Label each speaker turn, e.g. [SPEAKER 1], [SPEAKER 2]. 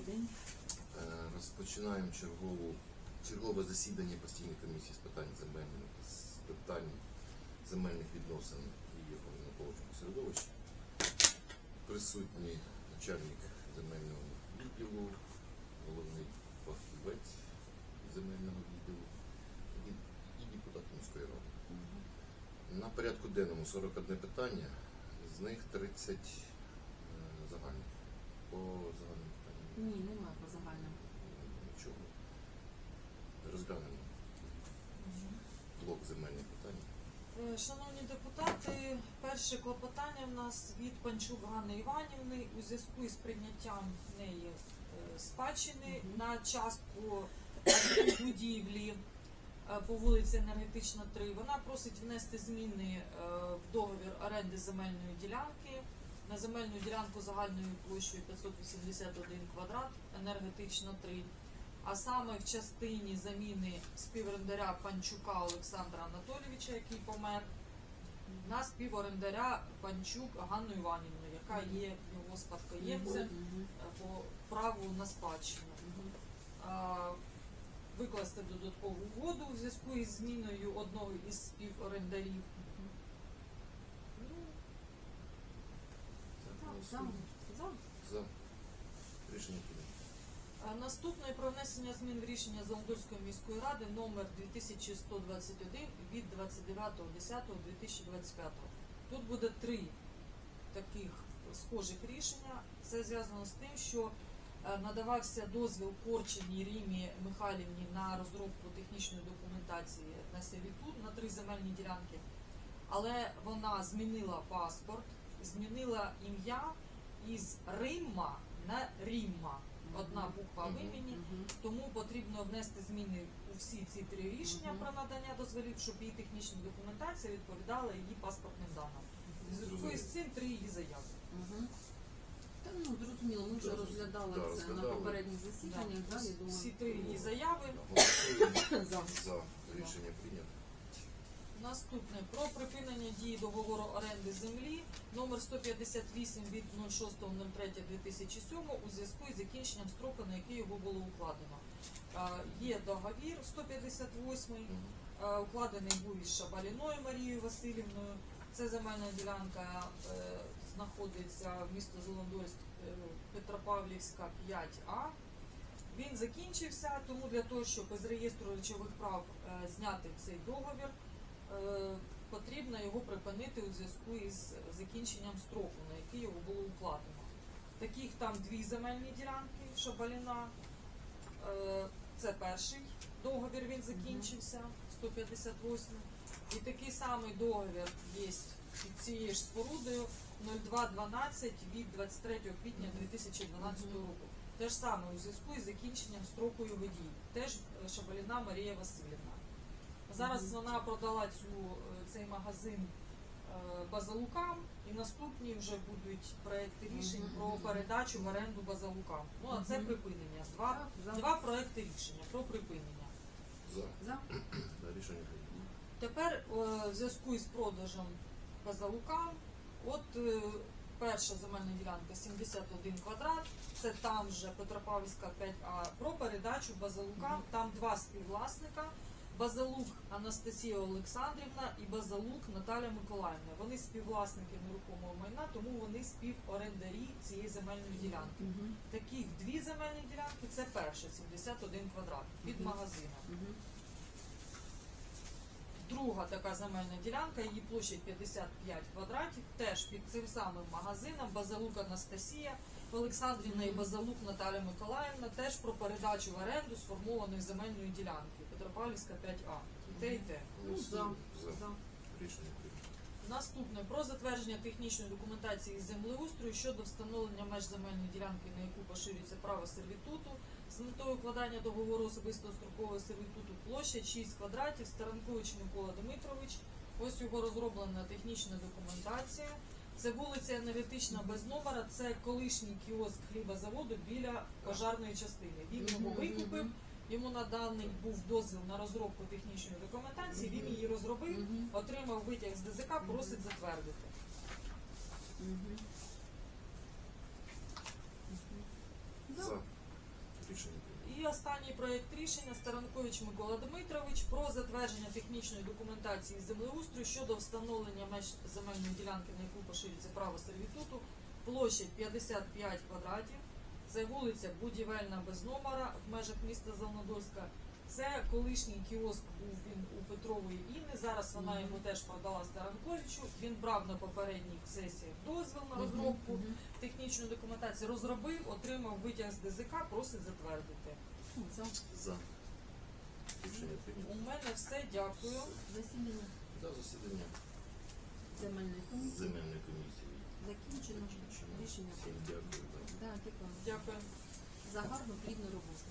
[SPEAKER 1] Добрий день.
[SPEAKER 2] Е, Розпочинаємо чергову, чергове засідання постійної комісії з питань земельних з питань земельних відносин і навколишнього середовища. Присутній начальник земельного відділу, головний фахівець земельного відділу і, депутат міської ради. На порядку денному 41 питання, з них 30 е, загальних. По питанням.
[SPEAKER 1] Ні, немає по загальному.
[SPEAKER 2] Нічого. Розглянемо блок земельних питань.
[SPEAKER 3] Е, Шановні депутати, перше клопотання в нас від Панчук Ганни Іванівни у зв'язку із прийняттям неї е, спадщини на частку будівлі е, по вулиці Енергетична 3. Вона просить внести зміни е, в договір оренди земельної ділянки на земельну ділянку загальною площею 581 квадрат, енергетична 3. А саме в частині заміни співорендаря Панчука Олександра Анатолійовича, який помер, на співорендаря Панчук Ганну Іванівну, яка є його спадкоємцем по праву на спадщину. Викласти додаткову угоду у зв'язку із зміною одного із співорендарів. Ну,
[SPEAKER 1] За.
[SPEAKER 2] Рішення прийнято.
[SPEAKER 3] Наступне про внесення змін в рішення Золотурської міської ради номер 2121 від 29.10.2025. Тут буде три таких схожих рішення. Це зв'язано з тим, що е, надавався дозвіл Корченій Рімі Михайлівні на розробку технічної документації на сервітут на три земельні ділянки, але вона змінила паспорт, змінила ім'я із Римма на Рімма. Одна буква в імені, тому потрібно внести зміни у всі ці три рішення про надання дозволів, щоб її технічна документація відповідала її паспортним даним. В зв'язку із цим три її заяви.
[SPEAKER 1] Та ну зрозуміло, ми вже розглядали
[SPEAKER 2] да,
[SPEAKER 1] це на попередніх засіданнях,
[SPEAKER 3] Да.
[SPEAKER 1] да,
[SPEAKER 3] Всі три її заяви.
[SPEAKER 1] За.
[SPEAKER 2] за. Рішення прийнято.
[SPEAKER 3] Наступне про припинення дії договору оренди землі номер 158 від 06.03.2007 у зв'язку із закінченням строку, на який його було укладено. Є договір 158
[SPEAKER 2] Мгм.
[SPEAKER 3] Е, укладений був із Шабаліною Марією Васильівною. Це земельна ділянка е, знаходиться в місто Золотост е, Петропавлівська 5А. Він закінчився, тому для того, щоб із реєстру речових прав е, зняти цей договір, потрібно його припинити у зв'язку із закінченням строку, на який його було укладено. Таких там дві земельні ділянки Шабаліна. Е, Це перший договір, він закінчився, 158. І такий самий договір є під цією ж спорудою 0212 від 23 квітня 2012 року. Те ж саме у зв'язку із закінченням строку його дій. Теж е, Шабаліна Марія Васильівна. Зараз вона продала цю, е, цей магазин е, базалукам, і наступні вже будуть проекти рішень про передачу в оренду базалукам. Ну а це припинення. Два, два проекти рішення про припинення.
[SPEAKER 2] За.
[SPEAKER 1] За.
[SPEAKER 2] Рішення.
[SPEAKER 3] Тепер е, в зв'язку із продажем базалукам, от перша земельна ділянка 71 квадрат, це там же Петропавлівська 5А, про передачу базалукам, там два співвласника. Базалук Анастасія Олександрівна і Базалук Наталя Миколаївна. Вони співвласники нерухомого майна, тому вони співорендарі цієї земельної ділянки.
[SPEAKER 1] Мгм.
[SPEAKER 3] Таких дві земельні ділянки це перша 71 квадрат від
[SPEAKER 1] Мгм.
[SPEAKER 3] магазину.
[SPEAKER 1] Мгм.
[SPEAKER 3] Друга така земельна ділянка, її площа 55 квадратів, теж під цим самим магазином Базалук Анастасія Олександрівна і Базалук Наталя Миколаївна теж про передачу в оренду сформованої земельної ділянки Петропавлівська 5А. І те, і те.
[SPEAKER 1] Ну, за.
[SPEAKER 2] За.
[SPEAKER 1] За.
[SPEAKER 2] Рішення прийнято.
[SPEAKER 3] Наступне про затвердження технічної документації землеустрою щодо встановлення меж земельної ділянки, на яку поширюється право сервітуту, з метою укладання договору особистого строкового сервітуту площа 6 квадратів, Старанкович Микола Дмитрович. Ось його розроблена технічна документація. Це вулиця енергетична без номера, це колишній кіоск хлібозаводу біля пожарної частини. Він його викупив. Йому наданий був дозвіл на розробку технічної документації, він її розробив отримав витяг з ДЗК, просить затвердити.
[SPEAKER 1] Мгм. Мгм.
[SPEAKER 2] За.
[SPEAKER 3] проект рішення Старанкович Микола Дмитрович про затвердження технічної документації землеустрою щодо встановлення меж земельної ділянки, на яку поширюється право сервітуту, площа 55 квадратів. Це вулиця Будівельна без номера в межах міста Зеленодольська. Це колишній кіоск був він у Петрової Інни. Зараз вона його теж продала Старанковичу. Він брав на попередніх сесіях дозвіл на розробку технічної документації, розробив, отримав витяг з ДЗК, просить затвердити.
[SPEAKER 1] За
[SPEAKER 2] За.
[SPEAKER 3] У мене все, дякую.
[SPEAKER 1] засідання
[SPEAKER 2] За засідання
[SPEAKER 1] земельної комісії
[SPEAKER 2] земельної комісії.
[SPEAKER 1] Закінчено. Рішення
[SPEAKER 2] дякую. да.
[SPEAKER 1] Да, дякую.
[SPEAKER 3] Дякую.
[SPEAKER 1] За гарну плідну роботу.